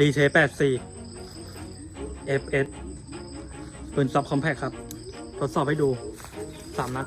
รีเชแปดสี่ FS ปืนซับคอมแพคครับ ทดสอบให้ดูสามนัด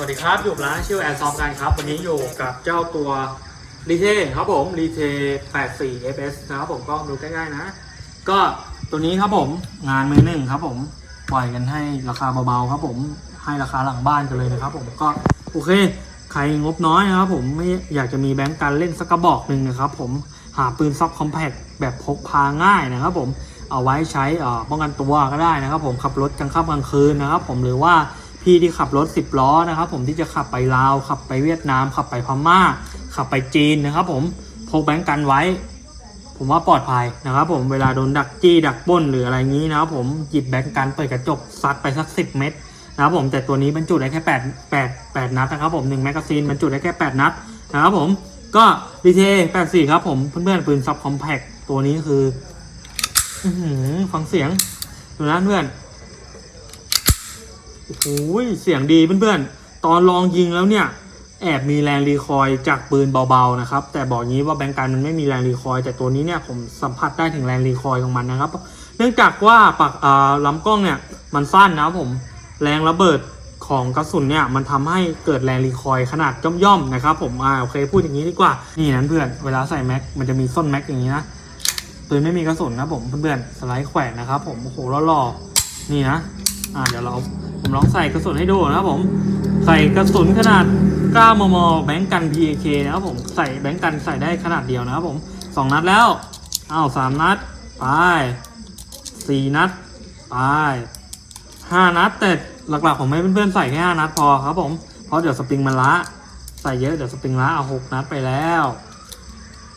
สวัสดีครับ อยู่กับร้านชิวแอนซอฟกันครับ วันนี้อยู่กับเจ้าตัวรีเทครับผมรีเท84 FS นะครับผมก็ดูใกล้ๆนะ ก็ตัวนี้ครับผมงานมือหนึ่งครับผมปล่อยกันให้ราคาเบาๆครับผมให้ราคาหลังบ้านกันเลยนะครับผมก็โอเค ใครงบน้อยนะครับผมไม่อยากจะมีแบงก์การเล่นสักกระบอกหนึ่งนะครับผมหาปืนซับคอมแพคแบบพกพาง่ายนะครับผมเอาไว้ใช้อ่อป้องกันตัวก็ได้นะครับผมขับรถกลางค่ำกลางคืนนะครับผมหรือว่า พี่ที่ขับรถ 10 ล้อนะครับ ผมที่จะขับไปลาวขับไปเวียดนาม ขับไปพม่า ขับไปจีนนะครับ ผมพกแบงก์กันไว้ ผมว่าปลอดภัยนะครับ ผมเวลาโดนดักจี้ดักป้นหรืออะไรงี้นะครับผมหยิบแบงก์กันเปิดกระจกซัดไปสัก 10 เม็ดนะครับผมแต่ตัวนี้บรรจุได้แค่8 8 8นัดนะครับผม1แมกกาซีนบรรจุได้แค่ 8 นัดนะครับผมก็ดีเท84ครับผมเพื่อนๆปืนซับคอมแพคตัวนี้คือ อื้อหือฟังเสียง ดูนะเพื่อน โอ้โหเสียงดีเพื่อนๆ ตอนลองยิงแล้วเนี่ย แอบมีแรงรีคอยล์จากปืนเบาๆนะครับ แต่บอกงี้ว่าแบงก์กันมันไม่มีแรงรีคอยล์แต่ตัวนี้เนี่ยผมสัมผัสได้ถึงแรงรีคอยล์ของมันนะครับ เนื่องจากว่าปากอ่าลำกล้องเนี่ยมันสั้นนะครับผมแรงระเบิดของกระสุนเนี่ยมันทำให้เกิดแรงรีคอยล์ขนาดย่อมๆนะครับผมอ่าโอเคพูดอย่างนี้ดีกว่า นี่นั้นเพื่อนเวลาใส่แม็กมันจะมีส้นแม็กอย่างนี้นะปืนไม่มีกระสุนนะผมเพื่อนๆสไลด์แขวนนะครับผมโอ้โหหล่อๆนี่นะอ่าเดี๋ยวเรา ผมลองใส่กระสุนให้ดูนะครับผม ใส่กระสุนขนาด 9 มม แบงก์กัน PAK นะครับผม ใส่แบงก์กันใส่ได้ขนาดเดียวนะครับผม 2 นัดแล้ว อ้าว3นัด ไป4นัด ไป5นัด แต่หลักๆผมให้เพื่อนๆใส่แค่5นัดพอครับผม เพราะเดี๋ยวสปริงมันละ ใส่เยอะเดี๋ยวสปริงละเอา6นัดไปแล้ว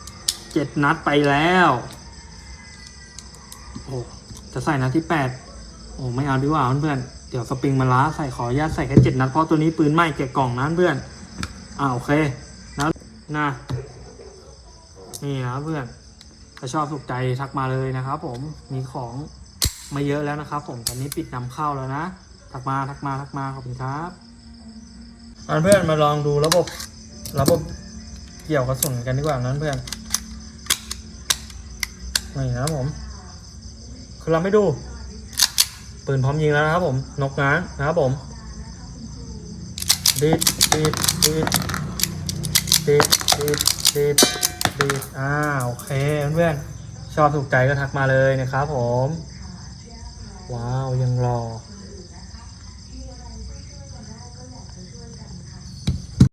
7นัดไปแล้ว โอ้ จะใส่นัดที่8โอ้ ไม่เอาดีกว่าเพื่อนๆ เดี๋ยวสปริงมันล้าใส่ขออนุญาตใส่แค่เจ็ดนัดเพราะตัวนี้ปืนใหม่แกะกล่องนะเพื่อนอ่าโอเคนะนะนี่นะเพื่อนถ้าชอบถูกใจทักมาเลยนะครับ ผมมีของมาเยอะแล้วนะครับ ผมตอนนี้ปิดนำเข้าแล้วนะทักมาทักมาทักมาขอบคุณครับเพื่อนมาลองดูระบบระบบเกี่ยวกระสุนกันดีกว่านั้นเพื่อนนี่นะผม คือเราไม่ดู ปืนพร้อมยิงแล้วนะครับผม นกง้างนะครับผมดีดดีดดีดดีดดีดดีดดีดอ่าโอเคเพื่อนๆชอบถูกใจก็ทักมาเลยนะครับผม ว้าวยังรอ